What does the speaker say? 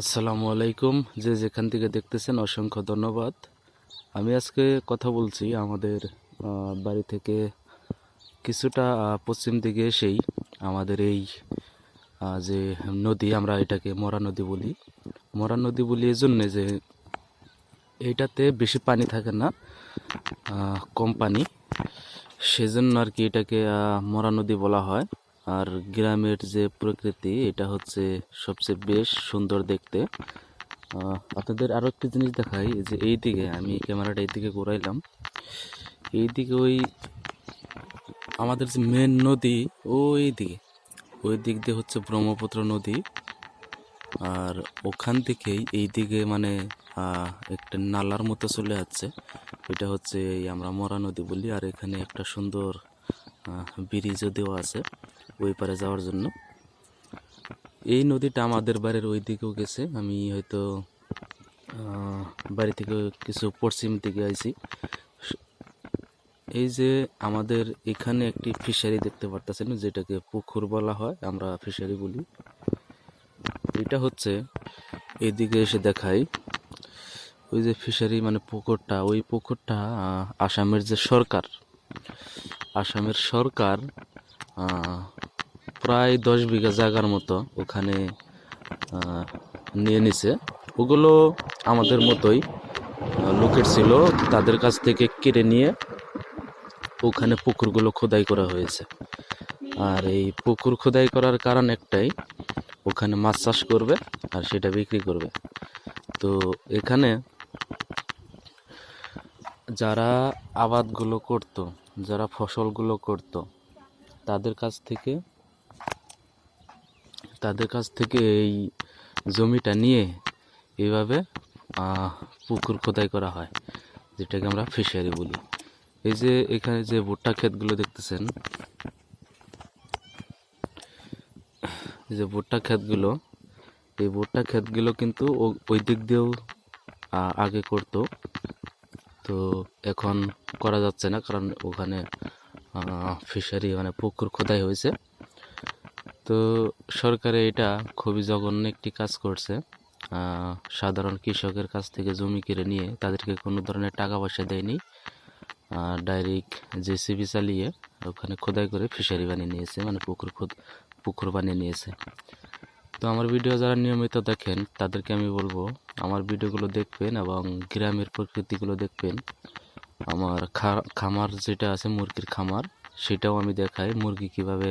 আসসালামু আলাইকুম। যে যেখান থেকে দেখতেছেন, অসংখ্য ধন্যবাদ। আমি আজকে কথা বলছি আমাদের বাড়ি থেকে কিছুটা পশ্চিম দিকে এসেই আমাদের এই যে নদী, আমরা এটাকে মরা নদী বলি। মরা নদী বলি এই জন্যে যে এইটাতে বেশি পানি থাকে না কম পানি। সেজন্য আর কি এটাকে মরা নদী বলা হয়। আর গ্রামের যে প্রকৃতি, এটা হচ্ছে সবচেয়ে বেশ সুন্দর দেখতে। আপনাদের আরও একটি জিনিস দেখাই, যে এই দিকে আমি ক্যামেরাটা এই দিকে ঘুরাইলাম। এই দিকে ওই আমাদের যে মেন নদী ওই দিকে ওই দিক দিয়ে হচ্ছে ব্রহ্মপুত্র নদী। আর ওখান থেকেই এই দিকে মানে একটা নালার মতো চলে যাচ্ছে এটা হচ্ছে আমরা মরা নদী বলি, আর এখানে একটা সুন্দর ব্রিজও দেওয়া আছে। ওই পারে যাওয়ার জন্য। এই নদীটা আমাদের বাড়ির ওই দিকেও গেছে। আমি হয়তো বাড়ি থেকে কিছু পশ্চিম দিকে আইছি। এই যে আমাদের এখানে একটি ফিশারি দেখতে পারতেছেন, যেটাকে পুকুর বলা হয়, আমরা ফিশারি বলি। এটা হচ্ছে, এদিকে এসে দেখাই, ওই যে ফিশারি মানে পুকুরটা। ওই পুকুরটা আসামের যে সরকার, আসামের সরকার প্রায় দশ বিঘা জায়গার মতো ওখানে নিয়ে নিছে। ওগুলো আমাদের মতোই লোকের ছিল, তাদের কাছ থেকে কেড়ে নিয়ে ওখানে পুকুরগুলো খোদাই করা হয়েছে। আর এই পুকুর খোদাই করার কারণ একটাই, ওখানে মাছ চাষ করবে আর সেটা বিক্রি করবে। তো এখানে যারা আবাদগুলো করতো, যারা ফসলগুলো করতো, তাদের কাছ থেকে তাদের কাছ থেকে এই জমিটা নিয়ে এইভাবে পুকুর খোদাই করা হয়, যেটাকে আমরা ফিশারি বলি। এই যে এখানে যে ভুট্টা ক্ষেতগুলো দেখতেছেন যে ভুট্টা ক্ষেতগুলো, এই ভুট্টা ক্ষেতগুলো কিন্তু ওই দিক দিয়েও আগে করতো। তো এখন করা যাচ্ছে না, কারণ ওখানে ফিশারি মানে পুকুর খোদাই হয়েছে। তো সরকারে এটা খুবই জঘন্য একটি কাজ করছে। সাধারণ কৃষকের কাছ থেকে জমি কেড়ে নিয়ে তাদেরকে কোনো ধরনের টাকা পয়সা দেয়নি ডাইরেক্ট জেসিবি চালিয়ে ওখানে খোদাই করে ফিশারি বানিয়ে নিয়েছে মানে পুকুর খোদ পুকুর বানিয়ে নিয়েছে। তো আমার ভিডিও যারা নিয়মিত দেখেন, তাদেরকে আমি বলব, আমার ভিডিওগুলো দেখবেন এবং গ্রামের প্রকৃতিগুলো দেখবেন। আমার খামার যেটা আছে, মুরগির খামার, সেটাও আমি দেখাই। মুরগি কীভাবে